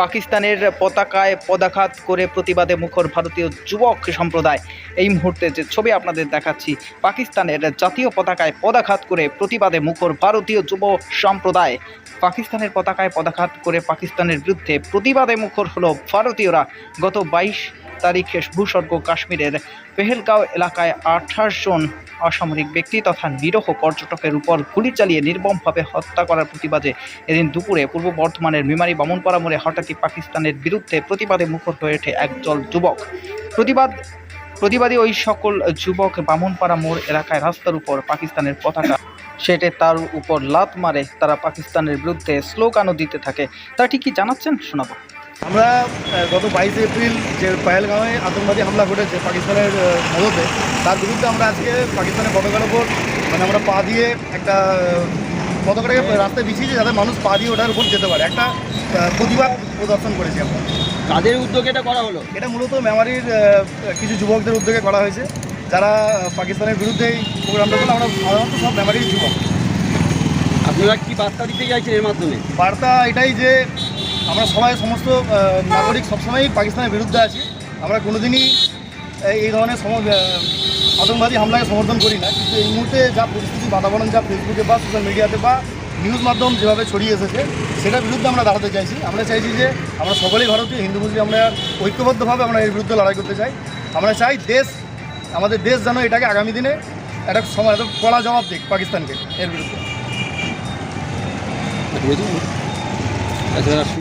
পাকিস্তানের পতাকায় পদাঘাত করে প্রতিবাদে মুখর ভারতীয় যুবক সম্প্রদায়। এই মুহূর্তে যে ছবি আপনাদের দেখাচ্ছি, পাকিস্তানের জাতীয় পতাকায় পদাঘাত করে প্রতিবাদে মুখর ভারতীয় যুব সম্প্রদায়। পাকিস্তানের পতাকায় পদাঘাত করে পাকিস্তানের বিরুদ্ধে প্রতিবাদে মুখর হলো ভারতীয়রা। গত বাইশ তারিখে ভূস্বর্গ কাশ্মীরের পেহেলগাঁও এলাকায় আঠাশ জন অসামরিক ব্যক্তি তথা নিরহ পর্যটকের উপর গুলি চালিয়ে নির্মমভাবে হত্যা করার প্রতিবাদে এদিন দুপুরে পূর্ব বর্ধমানের মেমারি বামনপাড়া মোড়ে হঠাৎই পাকিস্তানের বিরুদ্ধে প্রতিবাদে মুখর হয়ে ওঠে একদল যুবক। প্রতিবাদ, প্রতিবাদী ওই সকল যুবক বামনপাড়া মোড় এলাকায় রাস্তার উপর পাকিস্তানের পতাকা সেটে তার উপর লাত মারে। তারা পাকিস্তানের বিরুদ্ধে স্লোগানও দিতে থাকে। তারা ঠিক কি জানাচ্ছেন শোনাবো। আমরা গত বাইশে এপ্রিল যে পায়েলগাঁওয়ে আতঙ্কবাদী হামলা ঘটেছে পাকিস্তানের মদতে তার বিরুদ্ধে আমরা আজকে পাকিস্তানের পতাকার ওপর মানে আমরা পা দিয়ে একটা পতাকাটাকে রাস্তায় বিছিয়েছি যাতে মানুষ পা দিয়ে ওটার উপর যেতে পারে। একটা প্রতিবাদ প্রদর্শন করেছি আমরা। কাদের উদ্যোগে এটা করা হলো? এটা মূলত মেমারির কিছু যুবকদের উদ্যোগে করা হয়েছে যারা পাকিস্তানের বিরুদ্ধে এই প্রোগ্রামটা করলে। আমরা সাধারণত সব মেমারির যুবক। আপনারা কি বার্তা দিতে চাইছেন এর মাধ্যমে? বার্তা এটাই যে আমরা সবাই সমস্ত নাগরিক সবসময়ই পাকিস্তানের বিরুদ্ধে আছি। আমরা কোনোদিনই এই- ধরনের আতঙ্কবাদী হামলাকে সমর্থন করি না। কিন্তু এই মুহূর্তে যা পরিস্থিতি, বাতাবরণ যা ফেসবুকে বা সোশ্যাল মিডিয়াতে বা নিউজ মাধ্যম যেভাবে ছড়িয়ে এসেছে, সেটার বিরুদ্ধে আমরা দাঁড়াতে চাইছি। আমরা চাইছি যে আমরা সকলেই ভারতীয়, হিন্দু, মুসলিম, আমরা ঐক্যবদ্ধভাবে আমরা এর বিরুদ্ধে লড়াই করতে চাই। আমরা চাই দেশ, আমাদের দেশ যেন এটাকে আগামী দিনে একটা সময় একটা কড়া জবাব দিক পাকিস্তানকে এর বিরুদ্ধে। আচ্ছা